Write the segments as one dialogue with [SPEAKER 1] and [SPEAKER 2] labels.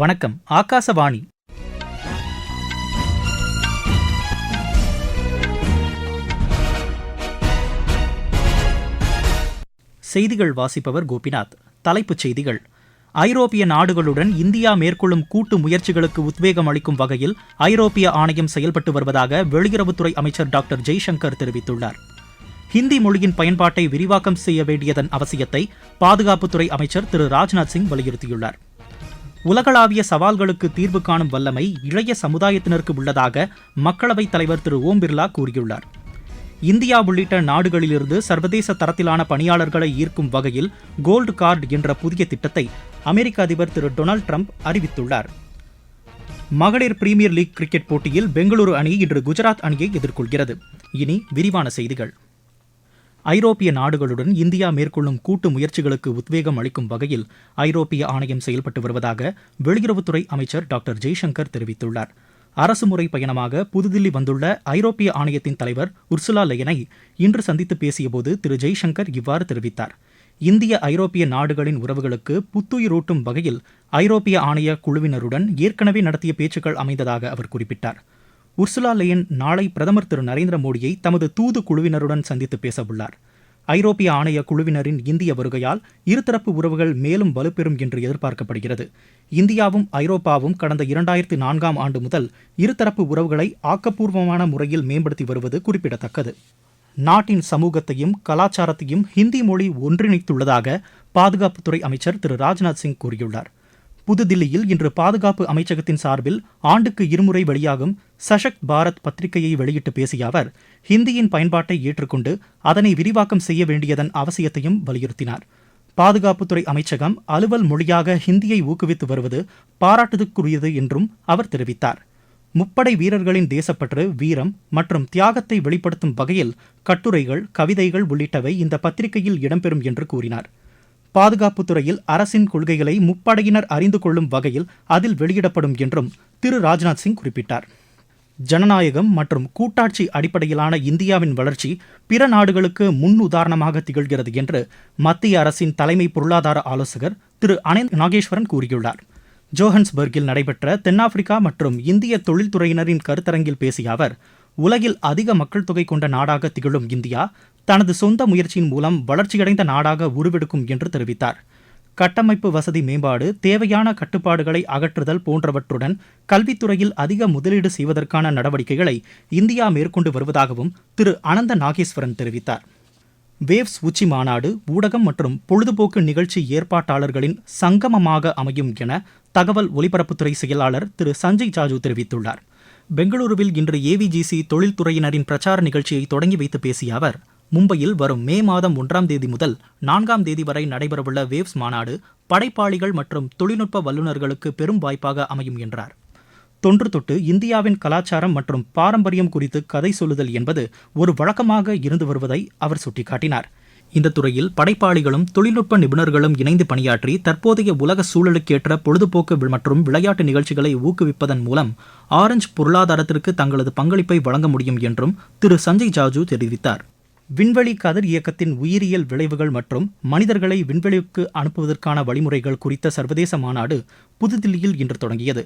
[SPEAKER 1] வணக்கம் ஆகாசவாணி செய்திகள் வாசிப்பவர் கோபிநாத் தலைப்புச் செய்திகள் ஐரோப்பிய நாடுகளுடன் இந்தியா மேற்கொள்ளும் கூட்டு முயற்சிகளுக்கு உத்வேகம் அளிக்கும் வகையில் ஐரோப்பிய ஆணையம் செயல்பட்டு வருவதாக வெளியுறவுத்துறை அமைச்சர் டாக்டர் ஜெய்சங்கர் தெரிவித்துள்ளார் ஹிந்தி மொழியின் பயன்பாட்டை விரிவாக்கம் செய்ய வேண்டியதன் அவசியத்தை பாதுகாப்புத்துறை அமைச்சர் திரு ராஜ்நாத் சிங் வலியுறுத்தியுள்ளார் உலகளாவிய சவால்களுக்கு தீர்வு காணும் வல்லமை இளைய சமுதாயத்தினருக்கு உள்ளதாக மக்களவைத் தலைவர் திரு ஓம் பிர்லா கூறியுள்ளார் இந்தியா உள்ளிட்ட நாடுகளிலிருந்து சர்வதேச தரத்திலான பணியாளர்களை ஈர்க்கும் வகையில் கோல்டு கார்டு என்ற புதிய திட்டத்தை அமெரிக்க அதிபர் திரு டொனால்டு ட்ரம்ப் அறிவித்துள்ளார் மகளிர் பிரீமியர் லீக் கிரிக்கெட் போட்டியில் பெங்களூரு அணி இன்று குஜராத் அணியை எதிர்கொள்கிறது இனி விரிவான செய்திகள் ஐரோப்பிய நாடுகளுடன் இந்தியா மேற்கொள்ளும் கூட்டு முயற்சிகளுக்கு உத்வேகம் அளிக்கும் வகையில் ஐரோப்பிய ஆணையம் செயல்பட்டு வருவதாக வெளியுறவுத்துறை அமைச்சர் டாக்டர் ஜெய்சங்கர் தெரிவித்துள்ளார் அரசுமுறை பயணமாக புதுதில்லி வந்துள்ள ஐரோப்பிய ஆணையத்தின் தலைவர் உர்சுலா லயனை இன்று சந்தித்து பேசியபோது திரு ஜெய்சங்கர் இவ்வாறு தெரிவித்தார் இந்திய ஐரோப்பிய நாடுகளின் உறவுகளுக்கு புத்துயிரூட்டும் வகையில் ஐரோப்பிய ஆணைய குழுவினருடன் ஏற்கனவே நடத்திய பேச்சுக்கள் அமைந்ததாக அவர் குறிப்பிட்டார் உர்சுலா லேயன் நாளை பிரதமர் திரு நரேந்திர மோடியை தமது தூது குழுவினருடன் சந்தித்து பேசவுள்ளார் ஐரோப்பிய ஆணைய குழுவினரின் இந்திய வருகையால் இருதரப்பு உறவுகள் மேலும் வலுப்பெறும் என்று எதிர்பார்க்கப்படுகிறது இந்தியாவும் ஐரோப்பாவும் கடந்த இரண்டாயிரத்தி நான்காம் ஆண்டு முதல் இருதரப்பு உறவுகளை ஆக்கப்பூர்வமான முறையில் மேம்படுத்தி வருவது குறிப்பிடத்தக்கது நாட்டின் சமூகத்தையும் கலாச்சாரத்தையும் ஹிந்தி மொழி ஒன்றிணைத்துள்ளதாக பாதுகாப்புத்துறை அமைச்சர் திரு ராஜ்நாத் சிங் கூறியுள்ளார் புதுதில்லியில் இன்று பாதுகாப்பு அமைச்சகத்தின் சார்பில் ஆண்டுக்கு இருமுறை வெளியாகும் சஷக்த் பாரத் பத்திரிகையை வெளியிட்டு பேசிய அவர் ஹிந்தியின் பயன்பாட்டை ஏற்றுக்கொண்டு அதனை விரிவாக்கம் செய்ய வேண்டியதன் அவசியத்தையும் வலியுறுத்தினார் பாதுகாப்புத்துறை அமைச்சகம் அலுவல் மொழியாக ஹிந்தியை ஊக்குவித்து வருவது பாராட்டுதற்குரியது என்றும் அவர் தெரிவித்தார் முப்படை வீரர்களின் தேசப்பற்று வீரம் மற்றும் தியாகத்தை வெளிப்படுத்தும் வகையில் கட்டுரைகள் கவிதைகள் உள்ளிட்டவை இந்த பத்திரிகையில் இடம்பெறும் என்று கூறினார் பாதுகாப்பு துறையில் அரசின் கொள்கைகளை முப்படையினர் அறிந்து கொள்ளும் வகையில் அதில் வெளியிடப்படும் என்றும் திரு ராஜ்நாத் சிங் குறிப்பிட்டார் ஜனநாயகம் மற்றும் கூட்டாட்சி அடிப்படையிலான இந்தியாவின் வளர்ச்சி பிற நாடுகளுக்கு முன் உதாரணமாக திகழ்கிறது என்று மத்திய அரசின் தலைமை பொருளாதார ஆலோசகர் திரு அனந்த் நாகேஸ்வரன் கூறியுள்ளார் ஜோஹன்ஸ்பர்கில் நடைபெற்ற தென்னாப்பிரிக்கா மற்றும் இந்திய தொழில்துறையினரின் கருத்தரங்கில் பேசிய அவர் உலகில் அதிக மக்கள் தொகை கொண்ட நாடாக திகழும் இந்தியா தனது சொந்த முயற்சியின் மூலம் வளர்ச்சியடைந்த நாடாக உருவெடுக்கும் என்று தெரிவித்தார் கட்டமைப்பு வசதி மேம்பாடு தேவையான கட்டுப்பாடுகளை அகற்றுதல் போன்றவற்றுடன் கல்வித்துறையில் அதிக முதலீடு செய்வதற்கான நடவடிக்கைகளை இந்தியா மேற்கொண்டு வருவதாகவும் திரு அனந்த நாகேஸ்வரன் தெரிவித்தார் வேவ்ஸ் உச்சி மாநாடு ஊடகம் மற்றும் பொழுதுபோக்கு நிகழ்ச்சி ஏற்பாட்டாளர்களின் சங்கமமாக அமையும் என தகவல் ஒலிபரப்புத்துறை செயலாளர் திரு சஞ்சய் ஜாஜு தெரிவித்துள்ளார் பெங்களூருவில் இன்று ஏவிஜிசி தொழில்துறையினரின் பிரச்சார நிகழ்ச்சியை தொடங்கி வைத்து பேசிய அவர் மும்பையில் வரும் மே மாதம் ஒன்றாம் தேதி முதல் நான்காம் தேதி வரை நடைபெறவுள்ள வேவ்ஸ் மாநாடு படைப்பாளிகள் மற்றும் தொழில்நுட்ப வல்லுநர்களுக்கு பெரும் வாய்ப்பாக அமையும் என்றார் தொன்று தொட்டு இந்தியாவின் கலாச்சாரம் மற்றும் பாரம்பரியம் குறித்து கதை சொல்லுதல் என்பது ஒரு வழக்கமாக இருந்து வருவதை அவர் சுட்டிக்காட்டினார் இந்த துறையில் படைப்பாளிகளும் தொழில்நுட்ப நிபுணர்களும் இணைந்து பணியாற்றி தற்போதைய உலக சூழலுக்கேற்ற பொழுதுபோக்கு மற்றும் விளையாட்டு நிகழ்ச்சிகளை ஊக்குவிப்பதன் மூலம் ஆரஞ்சு பொருளாதாரத்திற்கு தங்களது பங்களிப்பை வழங்க முடியும் என்றும் திரு சஞ்சய் ஜாஜு தெரிவித்தார் விண்வெளி கதிர் இயக்கத்தின் உயிரியல் விளைவுகள் மற்றும் மனிதர்களை விண்வெளிக்கு அனுப்புவதற்கான வழிமுறைகள் குறித்த சர்வதேச மாநாடு புதுதில்லியில் இன்று தொடங்கியது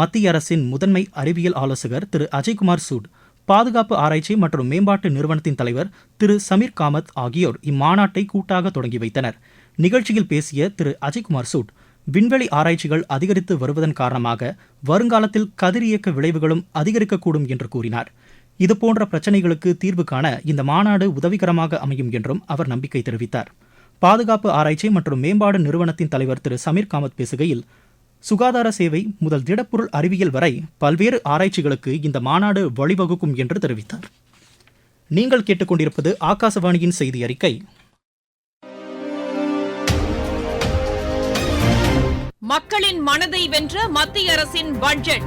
[SPEAKER 1] மத்திய அரசின் முதன்மை அறிவியல் ஆலோசகர் திரு அஜய்குமார் சூட் பாதுகாப்பு ஆராய்ச்சி மற்றும் மேம்பாட்டு நிறுவனத்தின் தலைவர் திரு சமீர் காமத் ஆகியோர் இம்மாநாட்டை கூட்டாக தொடங்கி வைத்தனர் நிகழ்ச்சியில் பேசிய திரு அஜய்குமார் சூட் விண்வெளி ஆராய்ச்சிகள் அதிகரித்து வருவதன் காரணமாக வருங்காலத்தில் கதிரியக்க விளைவுகளும் அதிகரிக்கக்கூடும் என்று கூறினார் இதுபோன்ற பிரச்சினைகளுக்கு தீர்வு காண இந்த மாநாடு உதவிகரமாக அமையும் என்றும் அவர் நம்பிக்கை தெரிவித்தார் பாதுகாப்பு ஆராய்ச்சி மற்றும் மேம்பாடு நிறுவனத்தின் தலைவர் திரு சமீர் காமத் பேசுகையில் சுகாதார சேவை முதல் திடப்பொருள் அறிவியல் வரை பல்வேறு ஆராய்ச்சிகளுக்கு இந்த மாநாடு வழிவகுக்கும் என்று தெரிவித்தார் நீங்கள் கேட்டுக்கொண்டிருப்பது ஆகாசவாணியின் செய்தி அறிக்கை மக்களின் மனதை வென்ற மத்திய அரசின் பட்ஜெட்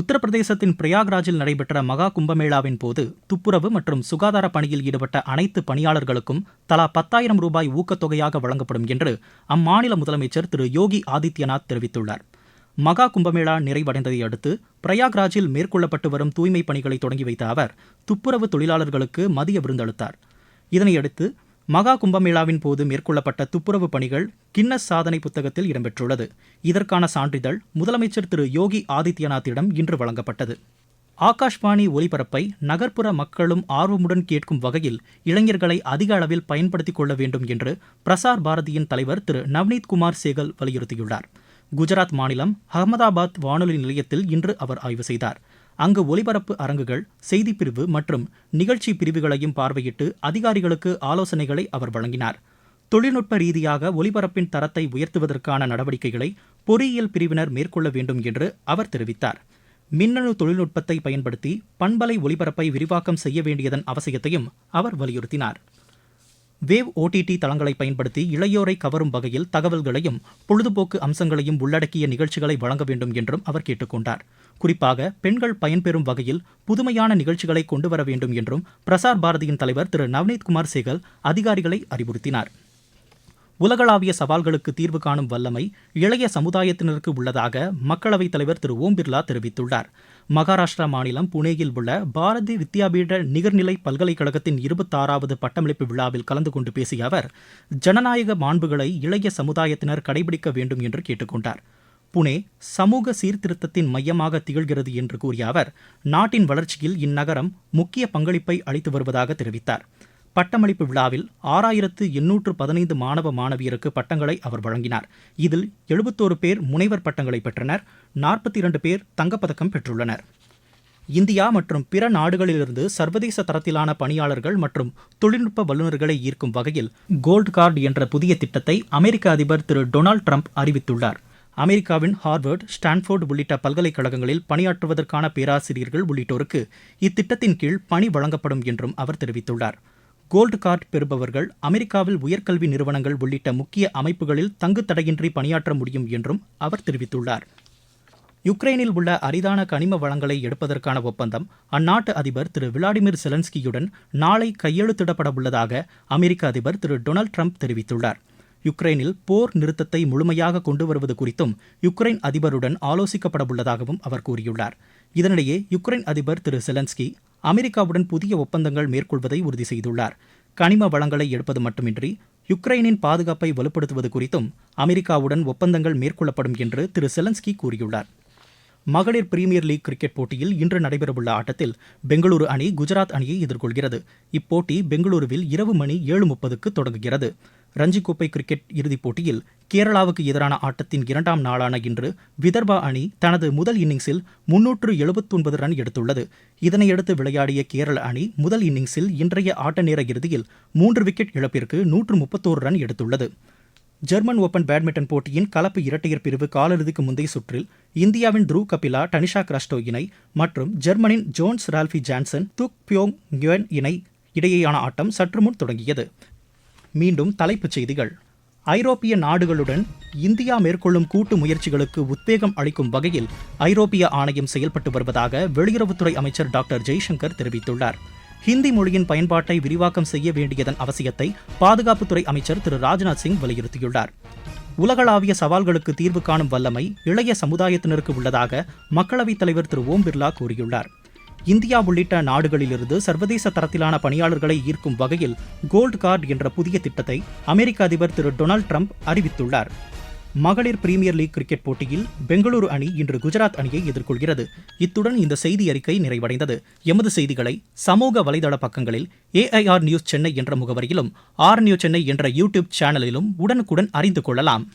[SPEAKER 1] உத்தரப்பிரதேசத்தின் பிரயாக்ராஜில் நடைபெற்ற மகா கும்பமேளாவின் போது துப்புரவு மற்றும் சுகாதார பணியில் ஈடுபட்ட அனைத்து பணியாளர்களுக்கும் தலா பத்தாயிரம் ரூபாய் ஊக்கத்தொகையாக வழங்கப்படும் என்று அம்மாநில முதலமைச்சர் திரு யோகி ஆதித்யநாத் தெரிவித்துள்ளார் மகா கும்பமேளா நிறைவடைந்ததை அடுத்து பிரயாக்ராஜில் மேற்கொள்ளப்பட்டு வரும் தூய்மைப் பணிகளை தொடங்கி வைத்த அவர் துப்புரவு தொழிலாளர்களுக்கு மதிய விருந்தளித்தார் இதனையடுத்து மகா கும்பமேளாவின் போது மேற்கொள்ளப்பட்ட துப்புரவு பணிகள் கின்னஸ் சாதனை புத்தகத்தில் இடம்பெற்றுள்ளது இதற்கான சான்றிதழ் முதலமைச்சர் திரு யோகி ஆதித்யநாத்திடம் இன்று வழங்கப்பட்டது ஆகாஷ்வாணி ஒலிபரப்பை நகர்ப்புற மக்களும் ஆர்வமுடன் கேட்கும் வகையில் இளைஞர்களை அதிக அளவில் பயன்படுத்திக் கொள்ள வேண்டும் என்று பிரசார் பாரதியின் தலைவர் திரு நவ்னீத் குமார் சேகல் வலியுறுத்தியுள்ளார் குஜராத் மாநிலம் அகமதாபாத் வானொலி நிலையத்தில் இன்று அவர் ஆய்வு செய்தார் அங்கு ஒலிபரப்பு அரங்குகள் பிரிவு மற்றும் நிகழ்ச்சி பிரிவுகளையும் பார்வையிட்டு அதிகாரிகளுக்கு ஆலோசனைகளை அவர் வழங்கினார் தொழில்நுட்ப ரீதியாக ஒலிபரப்பின் தரத்தை உயர்த்துவதற்கான நடவடிக்கைகளை பொறியியல் பிரிவினர் மேற்கொள்ள வேண்டும் என்று அவர் தெரிவித்தார் மின்னணு தொழில்நுட்பத்தை பயன்படுத்தி பண்பலை ஒலிபரப்பை விரிவாக்கம் செய்ய வேண்டியதன் அவசியத்தையும் அவர் வலியுறுத்தினார் வேவ் ஓடிடி தளங்களை பயன்படுத்தி இளையோரை கவரும் வகையில் தகவல்களையும் பொழுதுபோக்கு அம்சங்களையும் உள்ளடக்கிய நிகழ்ச்சிகளை வழங்க வேண்டும் என்றும் அவர் கேட்டுக்கொண்டார் குறிப்பாக பெண்கள் பயன்பெறும் வகையில் புதுமையான நிகழ்ச்சிகளை கொண்டு வர வேண்டும் என்றும் பிரசார் பாரதியின் தலைவர் திரு குமார் சேகல் அதிகாரிகளை அறிவுறுத்தினார் உலகளாவிய சவால்களுக்கு தீர்வு காணும் வல்லமை இளைய சமுதாயத்தினருக்கு உள்ளதாக மக்களவைத் தலைவர் திரு ஓம் பிர்லா தெரிவித்துள்ளார் மகாராஷ்டிரா மாநிலம் புனேயில் உள்ள பாரதி வித்யாபீட நிகர்நிலை பல்கலைக்கழகத்தின் இருபத்தாறாவது பட்டமளிப்பு விழாவில் கலந்து கொண்டு பேசிய அவர் ஜனநாயக மாண்புகளை இளைய சமுதாயத்தினர் கடைபிடிக்க வேண்டும் என்று கேட்டுக்கொண்டார் புனே சமூக சீர்திருத்தத்தின் மையமாக திகழ்கிறது என்று கூறிய அவர் நாட்டின் வளர்ச்சியில் இந்நகரம் முக்கிய பங்களிப்பை அளித்து வருவதாக தெரிவித்தார் பட்டமளிப்பு விழாவில் ஆறாயிரத்து எண்ணூற்று பதினைந்து மாணவ மாணவியருக்கு பட்டங்களை அவர் வழங்கினார் இதில் எழுபத்தோரு பேர் முனைவர் பட்டங்களை பெற்றனர் நாற்பத்தி இரண்டு பேர் தங்கப்பதக்கம் பெற்றுள்ளனர் இந்தியா மற்றும் பிற நாடுகளிலிருந்து சர்வதேச தரத்திலான பணியாளர்கள் மற்றும் தொழில்நுட்ப வல்லுநர்களை ஈர்க்கும் வகையில் கோல்டு கார்டு என்ற புதிய திட்டத்தை அமெரிக்க அதிபர் திரு டொனால்டு ட்ரம்ப் அறிவித்துள்ளார் அமெரிக்காவின் ஹார்வர்டு ஸ்டான்ஃபோர்டு உள்ளிட்ட பல்கலைக்கழகங்களில் பணியாற்றுவதற்கான பேராசிரியர்கள் உள்ளிட்டோருக்கு இத்திட்டத்தின் கீழ் பணி வழங்கப்படும் என்றும் அவர் தெரிவித்துள்ளார் கோல்டு கார்டு பெறுபவர்கள் அமெரிக்காவில் உயர்கல்வி நிறுவனங்கள் உள்ளிட்ட முக்கிய அமைப்புகளில் தங்கு தடையின்றி பணியாற்ற முடியும் என்றும் அவர் தெரிவித்துள்ளார் யுக்ரைனில் உள்ள அரிதான கனிம வளங்களை எடுப்பதற்கான ஒப்பந்தம் அந்நாட்டு அதிபர் திரு விளாடிமிர் செலன்ஸ்கியுடன் நாளை கையெழுத்திடப்பட உள்ளதாக அமெரிக்க அதிபர் திரு டொனால்டு ட்ரம்ப் தெரிவித்துள்ளார் யுக்ரைனில் போர் நிறுத்தத்தை முழுமையாக கொண்டு வருவது குறித்தும் யுக்ரைன் அதிபருடன் ஆலோசிக்கப்படவுள்ளதாகவும் அவர் கூறியுள்ளார் இதனிடையே யுக்ரைன் அதிபர் திரு செலன்ஸ்கி அமெரிக்காவுடன் புதிய ஒப்பந்தங்கள் மேற்கொள்வதை உறுதி செய்துள்ளார் கனிம வளங்களை எடுப்பது மட்டுமின்றி யுக்ரைனின் பாதுகாப்பை வலுப்படுத்துவது குறித்தும் அமெரிக்காவுடன் ஒப்பந்தங்கள் மேற்கொள்ளப்படும் என்று திரு செலன்ஸ்கி கூறியுள்ளார் மகளிர் பிரீமியர் லீக் கிரிக்கெட் போட்டியில் இன்று நடைபெறவுள்ள ஆட்டத்தில் பெங்களூரு அணி குஜராத் அணியை எதிர்கொள்கிறது இப்போட்டி பெங்களூருவில் இரவு மணி ஏழு முப்பதுக்கு தொடங்குகிறது ரஞ்சி கோப்பை கிரிக்கெட் இறுதிப் போட்டியில் கேரளாவுக்கு எதிரான ஆட்டத்தின் இரண்டாம் நாளான இன்று விதர்பா அணி தனது முதல் இன்னிங்ஸில் முன்னூற்று எழுபத்தொன்பது ரன் எடுத்துள்ளது இதனையடுத்து விளையாடிய கேரள அணி முதல் இன்னிங்ஸில் இன்றைய ஆட்ட நேர இறுதியில் மூன்று விக்கெட் இழப்பிற்கு நூற்று முப்பத்தோரு ரன் எடுத்துள்ளது ஜெர்மன் ஓபன் பேட்மிண்டன் போட்டியின் கலப்பு இரட்டையர் பிரிவு காலிறுதிக்கு முந்தைய சுற்றில் இந்தியாவின் த்ரூ கபிலா டனிஷா கிராஸ்டோ இணை மற்றும் ஜெர்மனின் ஜோன்ஸ் ரால்ஃபி ஜான்சன் துக் பியோங் யுவன் இணை இடையேயான ஆட்டம் சற்று முன் தொடங்கியது மீண்டும் தலைப்புச் செய்திகள் ஐரோப்பிய நாடுகளுடன் இந்தியா மேற்கொள்ளும் கூட்டு முயற்சிகளுக்கு உத்வேகம் அளிக்கும் வகையில் ஐரோப்பிய ஆணையம் செயல்பட்டு வருவதாக வெளியுறவுத்துறை அமைச்சர் டாக்டர் ஜெய்சங்கர் தெரிவித்துள்ளார் ஹிந்தி மொழியின் பயன்பாட்டை விரிவாக்கம் செய்ய வேண்டியதன் அவசியத்தை பாதுகாப்புத்துறை அமைச்சர் திரு ராஜ்நாத் சிங் வலியுறுத்தியுள்ளார் உலகளாவிய சவால்களுக்கு தீர்வு காணும் வல்லமை இளைய சமுதாயத்தினருக்கு உள்ளதாக மக்களவைத் தலைவர் திரு ஓம் பிர்லா கூறியுள்ளார் இந்தியா உள்ளிட்ட நாடுகளிலிருந்து சர்வதேச தரத்திலான பணியாளர்களை ஈர்க்கும் வகையில் கோல்டு கார்டு என்ற புதிய திட்டத்தை அமெரிக்க அதிபர் திரு டொனால்டு ட்ரம்ப் அறிவித்துள்ளார் மகளிர் பிரீமியர் லீக் கிரிக்கெட் போட்டியில் பெங்களூரு அணி இன்று குஜராத் அணியை எதிர்கொள்கிறது இத்துடன் இந்த செய்தி அறிக்கை நிறைவடைந்தது எமது செய்திகளை சமூக வலைதள பக்கங்களில் ஏஐஆர் நியூஸ் சென்னை என்ற முகவரியிலும் ஆர் நியூஸ் சென்னை என்ற யூடியூப் சேனலிலும் உடனுக்குடன் அறிந்து கொள்ளலாம்